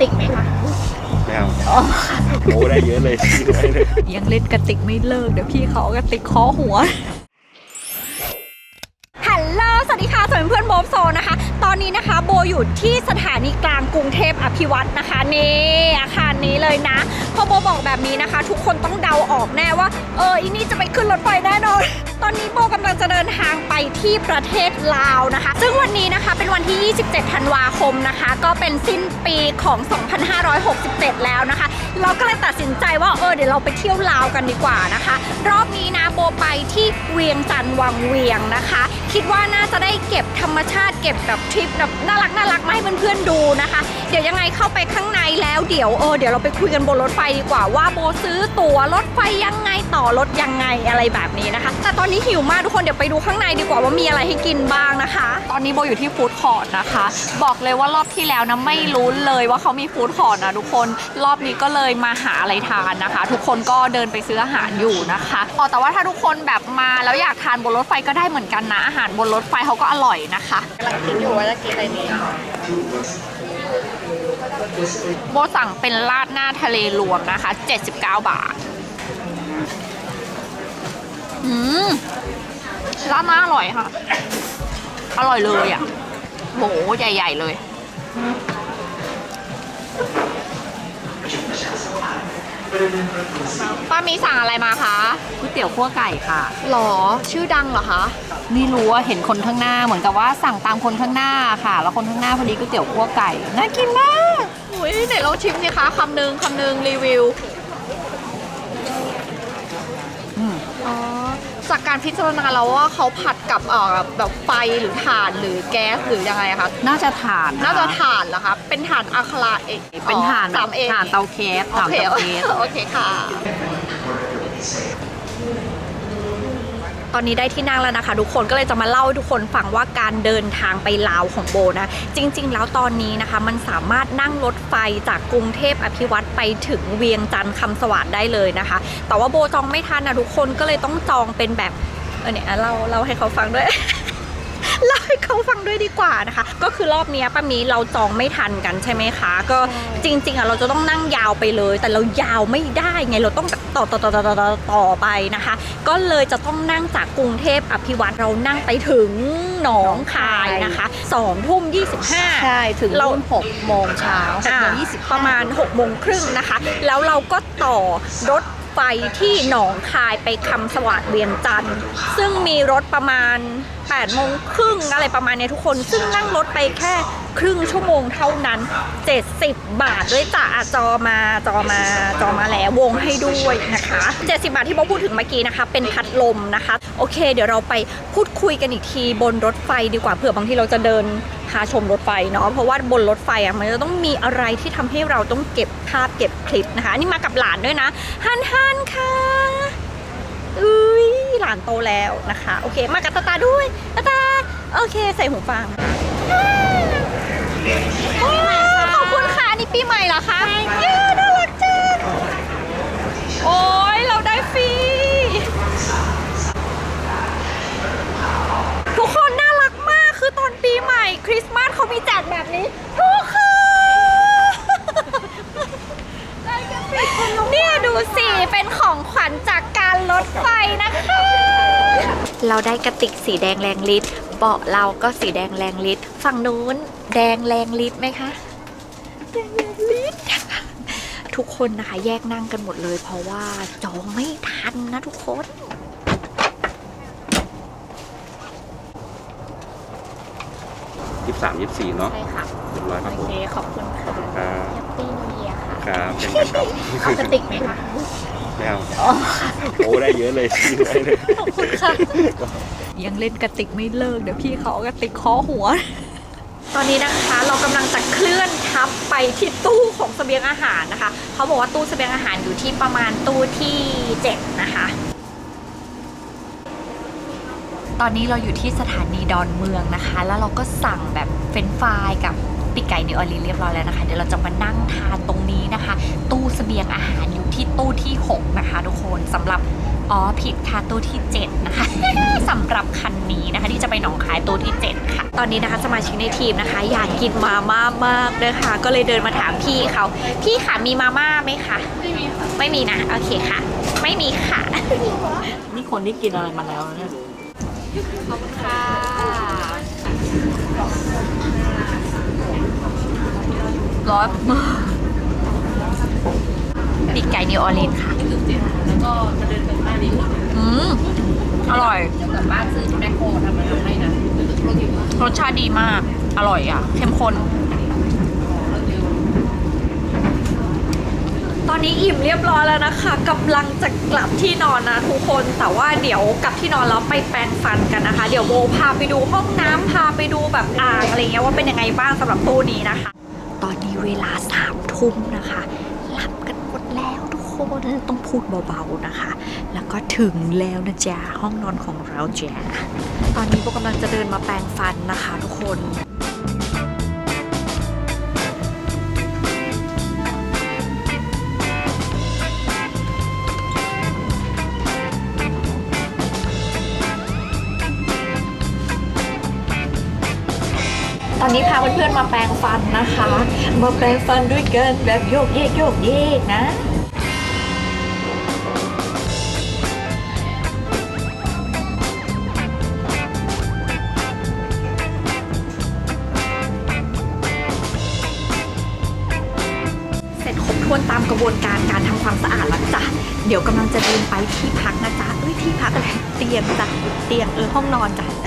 ติกไหมคะไม่เอาโอ้ได้เยอะเลยได้เลยยังเล่นกระติกไม่เลิกเดี๋ยวพี่เขาเอากระติกเคอหัวฮัลโหลสวัสดีค่ะสวัสดีเพื่อนโบฟโซนะคะ ตอนนี้นะคะ โบอยู่ที่สถานีกลางกรุงเทพอภิวัตนะคะนี่อาคารนี้เลยนะพอโบบอกแบบนี้นะคะ ทุกคนต้องเดาออกแน่ว่า เอออีนี่จะไปขึ้นรถไฟแน่นอนตอนนี้โบกำลังจะเดินทางไปที่ประเทศลาวนะคะ ซึ่งวันนี้นะคะเป็นวันที่ 27 ธันวาคมนะคะ ก็เป็นสิ้นปีของ 2567 แล้วนะคะ เราก็เลยตัดสินใจว่าเออเดี๋ยวเราไปเที่ยวลาวกันดีกว่านะคะ รอบนี้นะโบไปที่เวียงจันทร์วังเวียงนะคะ คิดว่าน่าจะได้เก็บธรรมชาติเก็บแบบทริปแบบน่ารักน่ารักมาให้เพื่อนๆดูนะคะ เดี๋ยวยังไงเข้าไปข้างในแล้วเดี๋ยวเออเดี๋ยวเราไปคุยกันบนรถไฟดีกว่าว่าโบซื้อตั๋วรถไฟยังไงต่อรถยังไงอะไรแบบนี้นะคะ แต่ตอนนี้หิวมากทุกคนเดี๋ยวไปดูข้างในดีกว่าว่ามีอะไรให้กินบ้างนะคะ ตอนนี้โบอยู่ที่ฟู้ดคอร์ทนะคะ บอกเลยว่ารอบที่แล้วนะไม่รู้เลยว่าเขามีฟู้ดคอร์ทนะทุกคนรอบนี้ก็เลยมาหาอะไรทานนะคะ ทุกคนก็เดินไปซื้ออาหารอยู่นะคะอ๋อแต่ว่าถ้าทุกคนแบบมาแล้วอยากทานบนรถไฟก็ได้เหมือนกันนะอาหารบนรถไฟเขาก็อร่อยนะคะกำลังคิดอยู่ว่าจะกินอะไรดีโบสั่งเป็นราดหน้าทะเลรวมนะคะ 79 บาท อืมราดหน้าอร่อยค่ะ อร่อยเลยอะ โห ใหญ่ ๆ เลย ป้ามีสั่งอะไรมาคะก๋วยเตี๋ยวขั้วไก่ค่ะ หรอ ชื่อดังเหรอคะ นี่รู้ว่าเห็นคนข้างหน้าเหมือนกับว่าสั่งตามคนข้างหน้าค่ะ แล้วคนข้างหน้าพอดีก๋วยเตี๋ยวขั้วไก่ น่ากินมาก อุ้ยไหนลองชิมสิคะคำหนึ่งคำหนึ่งรีวิว อืม อ๋อ จากการพิจารณาแล้วว่าเขาผัดกับเอ่อแบบไฟหรือถ่านหรือแก๊สหรือยังไงอะคะน่าจะทานน่าจะถ่านเหรอคะเป็นถ่านอะคาราเอกเป็นถ่านสามเอกถ่านเตาแก๊สโอถ่านเคเตาแก๊สโอเคค่ะ ตอนนี้ได้ที่นั่งแล้วนะคะ ทุกคนก็เลยจะมาเล่าให้ทุกคนฟังว่าการเดินทางไปลาวของโบนะ จริง ๆ แล้วตอนนี้นะคะ มันสามารถนั่งรถไฟจากกรุงเทพอภิวัตไปถึงเวียงจันทร์คำสวัสดได้เลยนะคะ แต่ว่าโบจองไม่ทันนะทุกคนก็เลยต้องจองเป็นแบบเออเนี่ยเล่าเล่าให้เขาฟังด้วย เล่าให้เขาฟังด้วยดีกว่านะคะ ก็คือรอบเนี้ยป้ามีเราจองไม่ทันกันใช่ไหมคะ ก็จริง ๆอะเราจะต้องนั่งยาวไปเลย แต่เรายาวไม่ได้ไงเราต้องแบบต่อต่อต่อต่อต่อต่อต่อไปนะคะ ก็เลยจะต้องนั่งจากกรุงเทพอภิวัตเรานั่งไปถึงหนองคายนะคะสองทุ่มยี่สิบห้าใช่ถึงเรารุ่นหกโมงเช้าหกอ่าโมงยี่สิบประมาณ6กโมงครึ่งนะคะ แล้วเราก็ต่อรถ ไฟที่หนองคายไปคำสวัสดเวียงจันทร์ซึ่งมีรถประมาณ8โมงครึ่งอะไรประมาณเนี้ยทุกคน ซึ่งนั่งรถไปแค่ครึ่งชั่วโมงเท่านั้น 70 บาทด้วยจ้ะอะจอมาจอมาจอมาแล้ววงให้ด้วยนะคะ 70 บาทที่โบพูดถึงเมื่อกี้นะคะ เป็นพัดลมนะคะ โอเค เดี๋ยวเราไปพูดคุยกันอีกทีบนรถไฟดีกว่าเผื่อบางทีเราจะเดิน พาชมรถไฟเนาะเพราะว่าบนรถไฟอะมันจะต้องมีอะไรที่ทำให้เราต้องเก็บภาพเก็บคลิปนะคะอันนี่มากับหลานด้วยนะฮันฮันค่ะอุ้ยหลานโตแล้วนะคะ โอเค มากับตาตาด้วยตาตาโอเค ใส่หูฟังโอ้ขอบคุณค่ะอันนี่ปีใหม่เหรอคะเย้น่ารักจังโอ้ยเราได้ฟรี ทุกคนน่ารักมาก คือตอนปี ใหม่คริสต์มาสเขามีแจกแบบนี้ทุกคนเนี่ยดูสิ เป็นของขวัญจากการรถไฟนะคะ เราได้กระติกสีแดงแรงฤทธิ์เบาะเราก็สีแดงแรงฤทธิ์ฝั่งนู้นแดงแรงฤทธิ์ไหมคะแดงแรงฤทธิ์ทุกคนนะคะแยกนั่งกันหมดเลยเพราะว่าจองไม่ทันนะทุกคน ยี่สามยี่สี่เนาะใช่ค่ะ เรียบร้อยครับโอผมเค ขอบคุณค่ะครับ แฮปปี้นิวเยียค่ะครับเป็นไงครับเอากระติกไหมคะไม่เอาโอ้ได้เยอะเลยได้เลยขอบคุณค่ะ ยังเล่นกระติกไม่เลิก เดี๋ยวพี่เขาเอากระติกเคอหัว ตอนนี้นะคะเรากำลังจะเคลื่อนทับไปที่ตู้ของเสบียงอาหารนะคะ เขาบอกว่าตู้เสบียงอาหารอยู่ที่ประมาณตู้ที่ 7 นะคะ ตอนนี้เราอยู่ที่สถานีดอนเมืองนะคะ แล้วเราก็สั่งแบบเฟรนฟรายกับปีกไก่นิวออร์ลีเรียบร้อยแล้วนะคะ เดี๋ยวเราจะมานั่งทานตรงนี้นะคะ ตู้เสบียงอาหารอยู่ที่ตู้ที่ 6 นะคะ ทุกคนสำหรับอ๋อผิดค่ะตู้ที่ 7 นะคะสำหรับคันนี้นะคะ ที่จะไปหนองคายตู้ที่ 7 ค่ะ ตอนนี้นะคะสมาชิกในทีมนะคะ อยากกินมาม่ามากเลยค่ะ ก็เลยเดินมาถามพี่เขาพี่ค่ะมีมาม่าไหมคะไม่มีไม่มีนะโอเคค่ะ ไม่มีค่ะนี่คนที่กินอะไรมาแล้วเนี่ย ขอบคุณค่ะร้อนมากปีกไก่นิวออร์ลีนส์ค่ะ แล้วก็มาเดินไปบ้านนี้อืม อร่อย เดี๋ยวกลับบ้านซื้อที่แมคโครทำมาให้นะรสชาติดีมาก อร่อยอะ เข้มข้น ตอนนี้อิ่มเรียบร้อยแล้วนะคะกำลังจะกลับที่นอนนะทุกคนแต่ว่าเดี๋ยวกลับที่นอนแล้วไปแปรงฟันกันนะคะ เดี๋ยวโบพาไปดูห้องน้ำพาไปดูแบบอ่างอะไรเงี้ยว่าเป็นยังไงบ้างสำหรับตู้นี้นะคะ ตอนนี้เวลาสามทุ่มนะคะหลับกันหมดแล้วทุกคนต้องพูดเบาๆนะคะ แล้วก็ถึงแล้วนะจ๊ะห้องนอนของเราจ้ะตอนนี้โบกำลังจะเดินมาแปรงฟันนะคะ ทุกคน นี้พาเพื่อนๆมาแปรงฟันนะคะ มาแปรงฟันด้วยกันแบบโยกเยกโยกเยกนะเสร็จครบถ้วนตามกระบวนการการทำความสะอาดแล้วจ้ะ เดี๋ยวกำลังจะเดินไปที่พักนะจ๊ะเอ้ยที่พักอะไรเตียงจ้ะ เตียงเออห้องนอนจ้ะ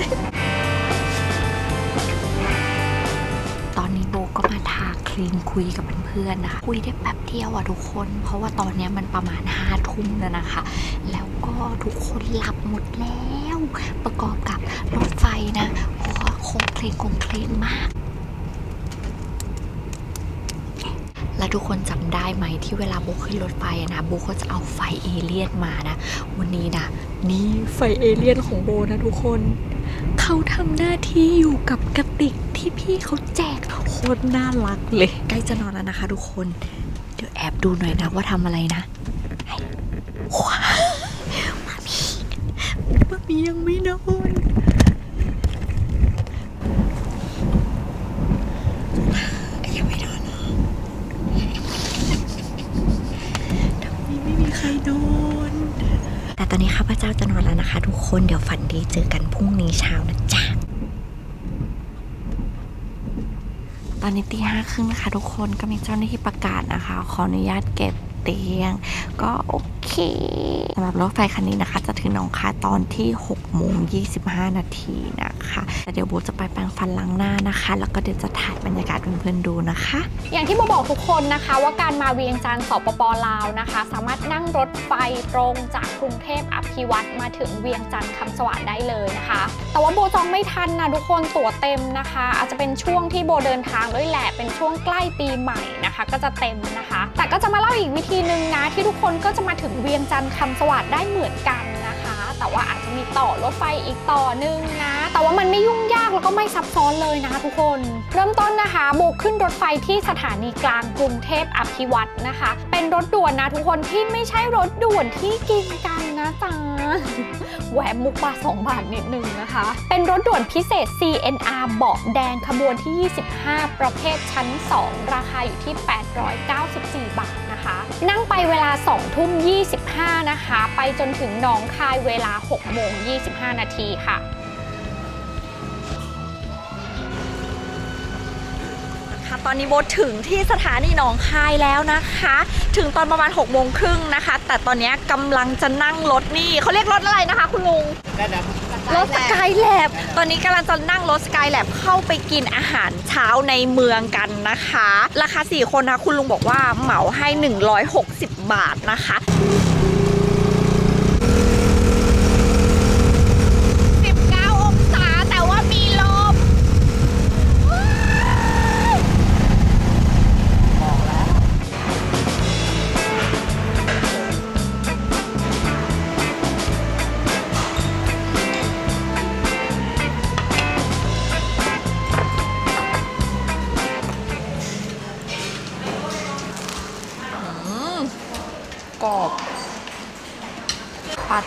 ครีมคุยกับเพื่อนๆนะคะ คุยได้แป๊บเดียวอะทุกคน เพราะว่าตอนเนี้ยมันประมาณห้าทุ่มแล้วนะคะ แล้วก็ทุกคนหลับหมดแล้ว ประกอบกับรถไฟนะโอ้โคงเพลงโคงเพลงมากและทุกคนจำได้ไหมที่เวลาโบขึ้นรถไฟอะนะโบก็จะเอาไฟเอเลี่ยนมานะ วันนี้นะนี่ไฟเอเลี่ยนของโบนะทุกคน เขาทำหน้าที่อยู่กับกระติกที่พี่เขาแจกโคตรน่ารักเลย ใกล้จะนอนแล้วนะคะทุกคน เดี๋ยวแอบดูหน่อยนะว่าทำอะไรนะว้ามามีมามียังไม่นอนยังไม่นอนเหรอทำไมไม่มีใครนอน แตอนนี้ข้าพเจ้าจะนอนแล้วนะคะ ทุกคนเดี๋ยวฝันดีเจอกันพรุ่งนี้เช้านะจ๊ะ ตอนนี้ตีห้าครึ่งนะคะทุกคนก็มีเจ้าหน้าที่ประกาศนะคะ ขออนุญาตเก็บเตียง ก็โอเค สำหรับรถไฟคันนี้นะคะ จะถึงหนองคายตอนที่6โมง25 นาทีนะคะแต่เดี๋ยวโบจะไปแปรงฟันล้างหน้านะคะ แล้วก็เดี๋ยวจะถ่ายบรรยากาศเพื่อนๆดูนะคะ อย่างที่โบบอกทุกคนนะคะว่าการมาเวียงจันทร์สปปลาวนะคะ สามารถนั่งรถไฟตรงจากกรุงเทพอภิวัตรมาถึงเวียงจันทร์คำสว่างได้เลยนะคะ แต่ว่าโบจองไม่ทันนะทุกคนตั๋วเต็มนะคะ อาจจะเป็นช่วงที่โบเดินทางด้วยแหละเป็นช่วงใกล้ปีใหม่นะคะ ก็จะเต็มนะคะ ก็จะมาเล่าอีกวิธีหนึ่งนะที่ทุกคนก็จะมาถึงเวียงจันทร์คำสวัสดได้เหมือนกันนะคะ แต่ว่าอาจจะมีต่อรถไฟอีกต่อหนึ่งนะ แต่ว่ามันไม่ยุ่งยากแล้วก็ไม่ซับซ้อนเลยนะคะทุกคน เริ่มต้นนะคะโบขึ้นรถไฟที่สถานีกลางกรุงเทพอภิวัตนะคะ เป็นรถด่วนนะทุกคนที่ไม่ใช่รถด่วนที่กินกันนะจ๊ะ แหวมมุกบา2บาทนิดนึงนะคะ เป็นรถด่วนพิเศษ CNR เบาะแดงขบวนที่ 25 ประเภทชั้น 2 ราคาอยู่ที่ 894 บาทนะคะ นั่งไปเวลา 2 ทุ่ม 25 นะคะ ไปจนถึงหนองคายเวลา 6 โมง 25 นาทีค่ะค่ะตอนนี้โบถึงที่สถานีหนองคายแล้วนะคะ ถึงตอนประมาณ6กโมงครึ่งนะคะ แต่ตอนนี้กำลังจะนั่งรถนี่เขาเรียกรถอะไรนะคะคุณลุงรถสกายแลบตอนนี้กำลังจะนั่งรถสกายแลบเข้าไปกินอาหารเช้าในเมืองกันนะคะ ราคา 4 คนนะคุณลุงบอกว่าเหมาให้ 160 บาทนะคะ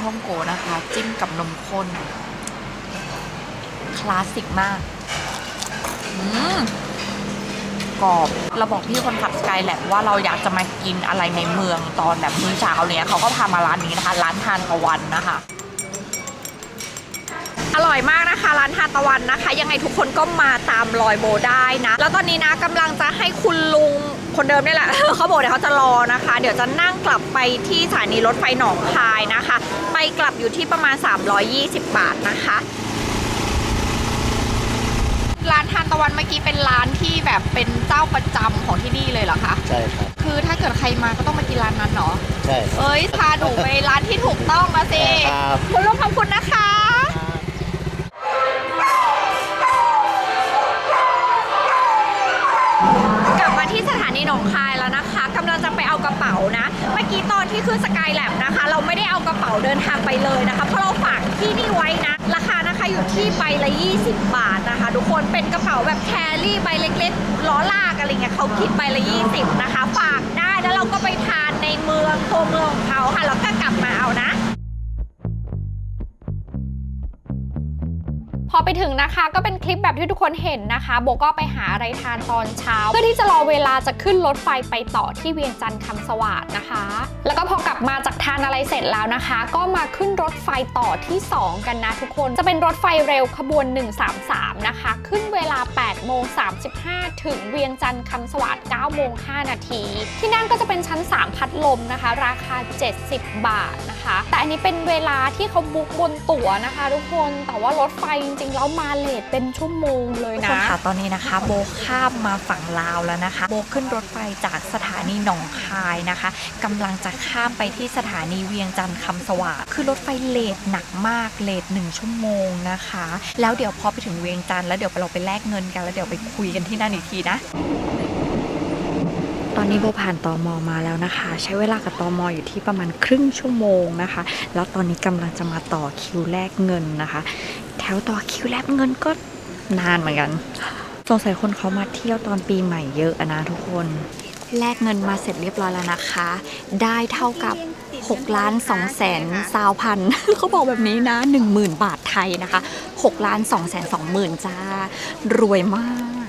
ท่องโกนะคะ จิ้มกับนมข้น คลาสสิกมากอืมกรอบ เราบอกพี่คนขับสกายแลบว่าเราอยากจะมากินอะไรในเมืองตอนแบบมื้อเช้าเนี่ยเขาก็พามาร้านนี้นะคะ ร้านทานตะวันนะคะ อร่อยมากนะคะ ร้านทานตะวันนะคะ ยังไงทุกคนก็มาตามรอยโบได้นะ แล้วตอนนี้นะกำลังจะให้คุณลุง คนเดิมนี่แหละ เขาบอกเดี๋ยวเขาจะรอนะคะ เดี๋ยวจะนั่งกลับไปที่สถานีรถไฟหนองคายนะคะ ไปกลับอยู่ที่ประมาณ 320 บาทนะคะ ร้านทานตะวันเมื่อกี้เป็นร้านที่แบบเป็นเจ้าประจำของที่นี่เลยเหรอคะ ใช่ครับ คือถ้าเกิดใครมาก็ต้องมากินร้านนั้นเนาะ ใช่ครับ เอ้ยพาหนูไปร้านที่ถูกต้องนะสิครับ คุณลุงขอบคุณนะคะ อกี้ตอนที่ขึ้นสกายแลบนะคะ เราไม่ได้เอากระเป๋าเดินทางไปเลยนะคะ เพราะเราฝากที่นี่ไว้นะ ราคานะคะอยู่ที่ใบละ 20 บาทนะคะ ทุกคนเป็นกระเป๋าแบบแครี่ใบเล็กๆล้อลากอะไรเงี้ยเขาคิดใบละ 20 นะคะ ฝากได้แล้วเราก็ไปทานในเมืองตัวเมืองของเขาค่ะแล้วก็กลับมาเอานะ อไปถึงนะคะ ก็เป็นคลิปแบบที่ทุกคนเห็นนะคะ โบก็ไปหาอะไรทานตอนเช้า เพื่อที่จะรอเวลาจะขึ้นรถไฟไปต่อที่เวียงจันทร์คำสวัสดนะคะ แล้วก็พอกลับมาจากทานอะไรเสร็จแล้วนะคะ ก็มาขึ้นรถไฟต่อที่ 2 กันนะทุกคนจะเป็นรถไฟเร็วขบวน 133 นะคะ ขึ้นเวลา8โมง35 ถึงเวียงจันทร์คำสวัสด9โมง5นาที ที่นั่งก็จะเป็นชั้น 3 พัดลมนะคะ ราคา 70 บาทนะคะ แต่อันนี้เป็นเวลาที่เขาบุ๊กบนตั๋วนะคะ ทุกคนแต่ว่ารถไฟจริงๆ แล้วมาเลทเป็นชั่วโมงเลยทุกนะคนค่ะตอนนี้นะคะ โบข้ามมาฝั่งลาวแล้วนะคะ โบขึ้นรถไฟจากสถานีหนองคายนะคะกำลังจะข้ามไปที่สถานีเวียงจันทร์คำสว่างคือรถไฟเลทหนักมากเลทหนึ่งชั่วโมงนะคะ แล้วเดี๋ยวพอไปถึงเวียงจันทร์แล้วเดี๋ยวเราไปแลกเงินกัน แล้วเดี๋ยวไปคุยกันที่นั่นอีกทีนะตอนนี้โบผ่านตอมอมาแล้วนะคะ ใช้เวลากับตอมออยู่ที่ประมาณครึ่งชั่วโมงนะคะ แล้วตอนนี้กำลังจะมาต่อคิวแลกเงินนะคะ แถวต่อคิวแลกเงินก็นานเหมือนกันสงสัยคนเขามาเที่ยวตอนปีใหม่เยอะอนะทุกคน แลกเงินมาเสร็จเรียบร้อยแล้วนะคะ ได้เท่ากับ6ล้าน2แสนซาวพันเขาบอกแบบนี้นะ 10,000 บาทไทยนะคะ6ล้าน2แสน2หมื่นจ้า รวยมาก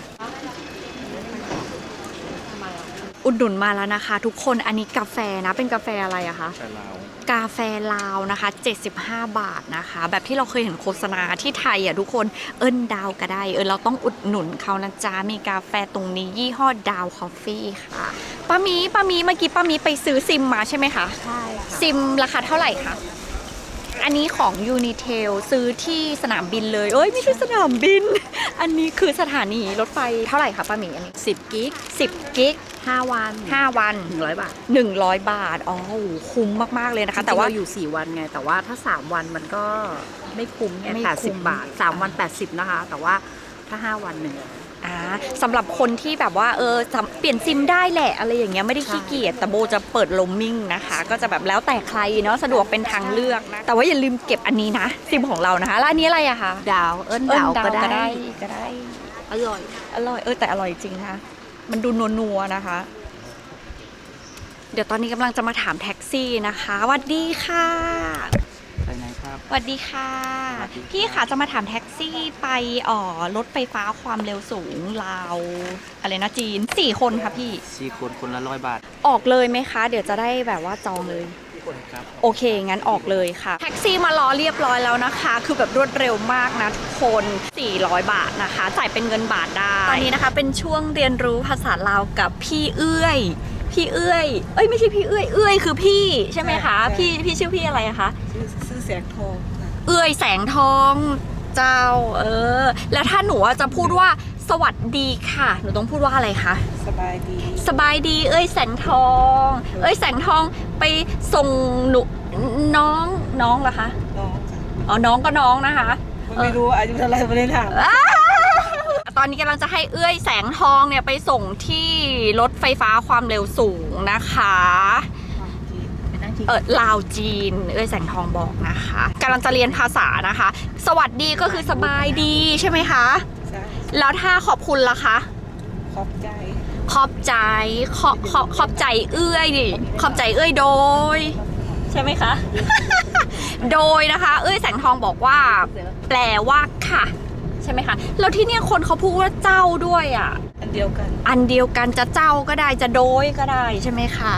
อุดหนุนมาแล้วนะคะ ทุกคนอันนี้กาแฟนะ เป็นกาแฟอะไรอะคะใช่เรา กาแฟลาวนะคะ 75 บาทนะคะ แบบที่เราเคยเห็นโฆษณาที่ไทยอะทุกคนเอิ้นดาวก็ได้ เออเราต้องอุดหนุนเขานะจ๊ะ มีกาแฟตรงนี้ยี่ห้อดาวคอฟฟี่ค่ะป้ามีป้ามีเมื่อกี้ป้ามีไปซื้อซิมมาใช่ไหมคะ ใช่ค่ะ ซิมราคาเท่าไหร่คะ อันนี้ของ Unitel ซื้อที่สนามบินเลยเอ้ยไม่ใช่สนามบิน อันนี้คือสถานีรถไฟเท่าไหร่คะป้าหมีอันนี้ 10 กิก 10 กิก 5 วัน 5 วัน 100 บาท 100 บาท อ๋อโหคุ้มมาก ๆ เลยนะคะ แต่แต่ว่าว่า อยู่ 4 วันไง แต่ว่าถ้า 3 วันมันก็ไม่คุ้มไงไม่คุ้ม 80 บาท 3 วัน 80 นะคะ แต่ว่าถ้า 5 วันหนึ่ง อ่าสำหรับคนที่แบบว่าเออสำเปลี่ยนซิมได้แหละอะไรอย่างเงี้ยไม่ได้ขี้เกียจแต่โบจะเปิดลมมิ่งนะคะ ก็จะแบบแล้วแต่ใครเนาะสะดวกเป็นทางเลือกนะแต่ว่าอย่าลืมเก็บอันนี้นะซิมของเรานะคะแล้วอันนี้อะไรอะคะดาวเอิ้นเอิ้ดานวดาวก็ก็ได้ได้ ก็ได้ อร่อย อร่อยเออแต่อร่อยจริงนะมันดูนัวๆนะคะ เดี๋ยวตอนนี้กำลังจะมาถามแท็กซี่นะคะสวัสดีค่ะไปไหนครับ สวัสดีค่ะ สวัสดีค่ะพี่ค่ะจะมาถามแท็กซี่ไปอ๋อรถไฟฟ้าความเร็วสูงลาวอะไรนะจีนสี่คนค่ะพี่ สี่คนคนละร้อยบาทออกเลยไหมคะ เดี๋ยวจะได้แบบว่าจองเลย คนครับ โอเค งั้นออกเลยค่ะ แท็กซี่มารอเรียบร้อยแล้วนะคะ คือแบบรวดเร็วมากนะทุกคน 400 บาทนะคะ จ่ายเป็นเงินบาทได้ ตอนนี้นะคะเป็นช่วงเรียนรู้ภาษาลาวกับพี่เอื้อย พี่เอื้อย เอ้ยไม่ใช่พี่เอื้อย เอื้อยคือพี่ใช่ไหมคะพี่พี่ชื่อพี่อะไรอะคะซื้อแสงทองค่ะเอื้อยแสงทองเจ้า เออ แล้วถ้าหนูอะจะพูดว่าสวัสดีค่ะ หนูต้องพูดว่าอะไรคะ สบายดีสบายดีเอ้ยแสงทอง เอ้ยแสงทองไปส่งหนูน้องน้องเหรอคะ น้องค่ะอ๋อ น้องก็น้องนะคะ ไม่รู้ว่าอายุเท่าไหรไม่ได้ถามอ้าว ตอนนี้กำลังจะให้เอื้อยแสงทองเนี่ยไปส่งที่รถไฟฟ้าความเร็วสูงนะคะเออลาวจีน เอ้ยแสงทองบอกนะคะกำลังจะเรียนภาษานะคะ สวัสดีก็คือสบายดีใช่ไหมคะใช่แล้วถ้าขอบคุณล่ะคะ ขอบใจ ขอบใจ ขอบขอบขอบใจเอื้อยดิขอบใจเอื้อยโดย ใช่ไหมคะ โดยนะคะ เอ้ยแสงทองบอกว่า แปลว่าค่ะ ใช่ไหมคะ แล้วที่เนี่ยคนเขาพูดว่าเจ้าด้วยอะ อันเดียวกัน อันเดียวกันจะเจ้าก็ได้จะโดยก็ได้ใช่ไหมคะ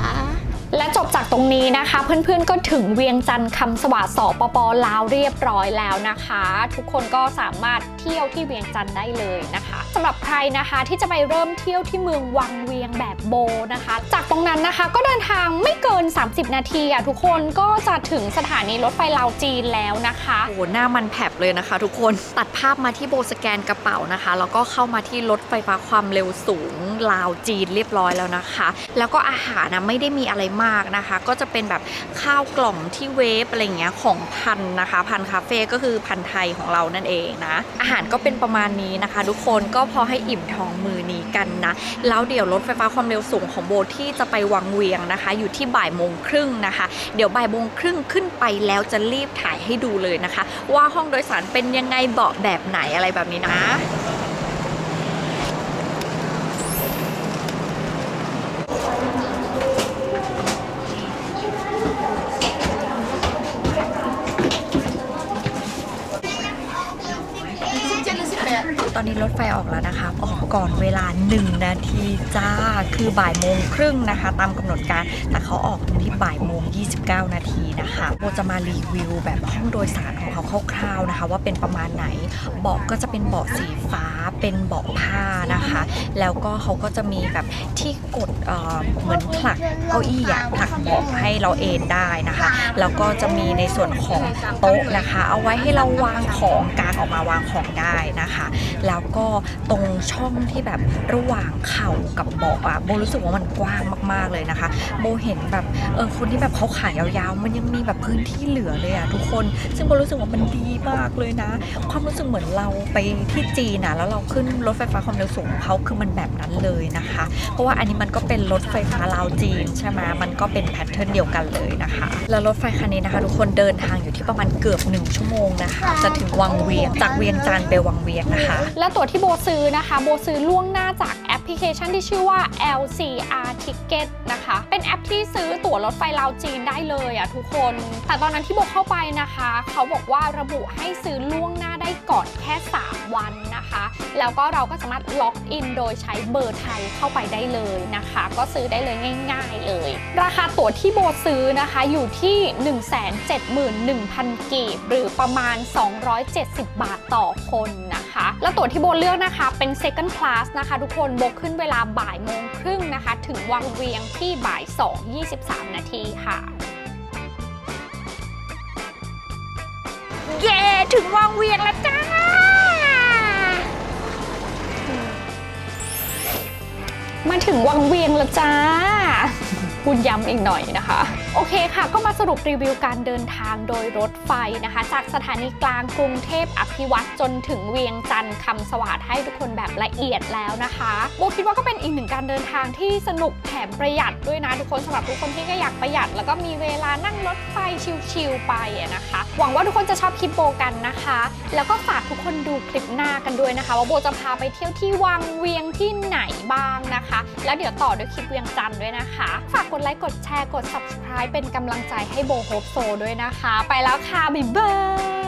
และจบจากตรงนี้นะคะ เพื่อนๆก็ถึงเวียงจันทร์คำสวัสดิ์สปปลาวเรียบร้อยแล้วนะคะ ทุกคนก็สามารถเที่ยวที่เวียงจันทร์ได้เลยนะคะ สำหรับใครนะคะที่จะไปเริ่มเที่ยวที่เมืองวังเวียงแบบโบนะคะ จากตรงนั้นนะคะก็เดินทางไม่เกิน 30 นาทีอะทุกคนก็จะถึงสถานีรถไฟลาวจีนแล้วนะคะโอ้โหหน้ามันแผบเลยนะคะ ทุกคนตัดภาพมาที่โบสแกนกระเป๋านะคะ แล้วก็เข้ามาที่รถไฟฟ้าความเร็วสูงลาวจีนเรียบร้อยแล้วนะคะ แล้วก็อาหารนะไม่ได้มีอะไรมากนะคะ ก็จะเป็นแบบข้าวกล่องที่เวฟอะไรเงี้ยของพันนะคะ พันคาเฟ่ก็คือพันไทยของเรานั่นเองนะอาหารก็เป็นประมาณนี้นะคะ ทุกคนก็็พอให้อิ่มท้องมือนี้กันนะ แล้วเดี๋ยวรถไฟฟ้าความเร็วสูงของโบที่จะไปวังเวียงนะคะ อยู่ที่บ่ายโมงครึ่งนะคะ เดี๋ยวบ่ายโมงครึ่งขึ้นไปแล้วจะรีบถ่ายให้ดูเลยนะคะ ว่าห้องโดยสารเป็นยังไงเบาะแบบไหนอะไรแบบนี้นะ ตอนนี้รถไฟ ออกแล้วนะคะ อ ก่อนเวลา 1 นาทีจ้า คือบ่ายโมงครึ่งนะคะ ตามกำหนดการ แต่เขาออกตรงที่บ่ายโมง 29 นาทีนะคะโมจะมารีวิวแบบห้องโดยสารของเขาคร่าวๆนะคะ ว่าเป็นประมาณไหน เบาะก็จะเป็นเบาะสีฟ้า เป็นเบาะผ้านะคะ แล้วก็เขาก็จะมีแบบที่กดเเหมือนผลักเก้าอี้อะผลักเบาะให้เราเอนได้นะคะ แล้วก็จะมีในส่วนของโต๊ะนะคะ เอาไว้ให้เราวางของกางออกมาวางของได้นะคะ แล้วก็ตรงช่องที่แบบระหว่างเข่ากับเบาะอะโบรู้สึกว่ามันกว้างมากๆเลยนะคะ โบเห็นแบบเออคนที่แบบเขาขายยาวๆ มันยังมีแบบพื้นที่เหลือเลยอะทุกคน ซึ่งโบรู้สึกว่ามันดีมากเลยนะ ความรู้สึกเหมือนเราไปที่จีนนะแล้วเราขึ้นรถไฟฟ้าความเร็วสูงของเขาคือมันแบบนั้นเลยนะคะ เพราะว่าอันนี้มันก็เป็นรถไฟฟ้าลาวจีนใช่ไหมมันก็เป็นแพทเทิร์นเดียวกันเลยนะคะ แล้วรถไฟคันนี้นะคะ ทุกคนเดินทางอยู่ที่ประมาณเกือบหนึ่งชั่วโมงนะคะจะถึงวังเวียงจากเวียงจันทร์ไปวังเวียงนะคะ และตั๋วที่โบซื้อนะคะโบซื้อล่วงหน้าจากแอปพลิเคชันที่ชื่อว่า LCR Ticket นะคะ เป็นแอปที่ซื้อตั๋วรถไฟลาวจีนได้เลยอะทุกคน แต่ตอนนั้นที่โบเข้าไปนะคะ เขาบอกว่าระบุให้ซื้อล่วงหน้าได้ก่อนแค่ 3 วันนะคะ แล้วก็เราก็สามารถล็อกอินโดยใช้เบอร์ไทยเข้าไปได้เลยนะคะ ก็ซื้อได้เลยง่าย ๆเลย ราคาตั๋วที่โบซื้อนะคะอยู่ที่ 171,000 กีบ หรือประมาณ 270 บาทต่อคนนะคะ แล้วตั๋วที่โบเลือกนะคะเป็น second class นะคะ ทุกคนโบขึ้นเวลาบ่ายโมงครึ่งนะคะ ถึงวังเวียงที่บ่าย 2 23 นาทีค่ะเย้ถึงวังเวียงแล้วจ้า มาถึงวังเวียงแล้วจ้า พูดย้ำอีกหน่อยนะคะ โอเคค่ะ ก็มาสรุปรีวิวการเดินทางโดยรถไฟนะคะ จากสถานีกลางกรุงเทพอภิวัตรจนถึงเวียงจันทร์คำสวัสดให้ทุกคนแบบละเอียดแล้วนะคะโบคิดว่าก็เป็นอีกหนึ่งการเดินทางที่สนุกแถมประหยัดด้วยนะทุกคนสำหรับทุกคนที่ก็อยากประหยัด แล้วก็มีเวลานั่งรถไฟชิลๆไปนะคะ หวังว่าทุกคนจะชอบคลิปโบกันนะคะ แล้วก็ฝากทุกคนดูคลิปหน้ากันด้วยนะคะ ว่าโบจะพาไปเที่ยวที่วังเวียงที่ไหนบ้างนะคะ แล้วเดี๋ยวต่อด้วยคลิปเวียงจันทร์ด้วยนะคะ ฝากกดไลค์กดแชร์กด subscribe เป็นกำลังใจให้โบโฮปโซด้วยนะคะ ไปแล้วค่ะ บ๊ายบาย